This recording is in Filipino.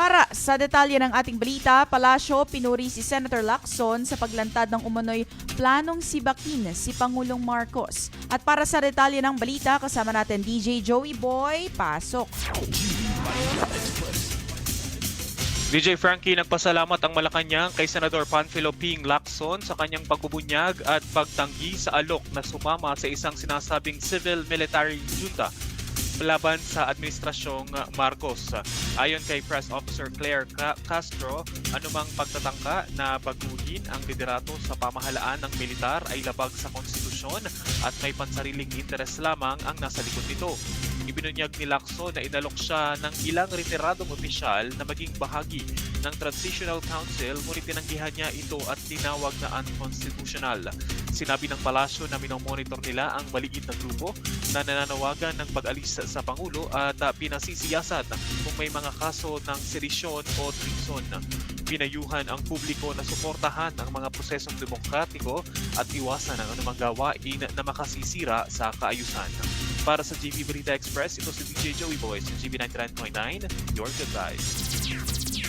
Para sa detalye ng ating balita, Palasyo pinuri si Senator Lacson sa paglantad ng umano'y planong sibakin si Pangulong Marcos. At para sa detalye ng balita, kasama natin DJ Joey Boy, pasok. DJ Frankie nagpasalamat ang Malacanang kay Senador Panfilo Ping Lacson sa kanyang pagbubunyag at pagtanggi sa alok na sumama sa isang sinasabing civil-military junta laban sa administrasyong Marcos. Ayon kay Press Officer Claire Ca- Castro, anumang pagtatangka na baguhin ang liderato sa pamahalaan ng militar ay labag sa konstitusyon at may pansariling interes lamang ang nasa likod nito. Ibinunyag ni Lacson na inalok siya ng ilang retiradong opisyal na maging bahagi ng Transitional Council ngunit tinanggihan niya ito at tinawag na unconstitutional. Sinabi ng palasyo na minomonitor nila ang maliit na grupo na nananawagan ng pag-alis sa Pangulo at uh, pinasisiyasan kung may mga kaso ng sedisyon o treason. Pinayuhan ang publiko na suportahan ang mga prosesong demokratiko at iwasan ang anumang gawain na makasisira sa kaayusan. Para sa GB Balita Express, ito si DJ Joey Boys, yung GB 99.9, your good vibes.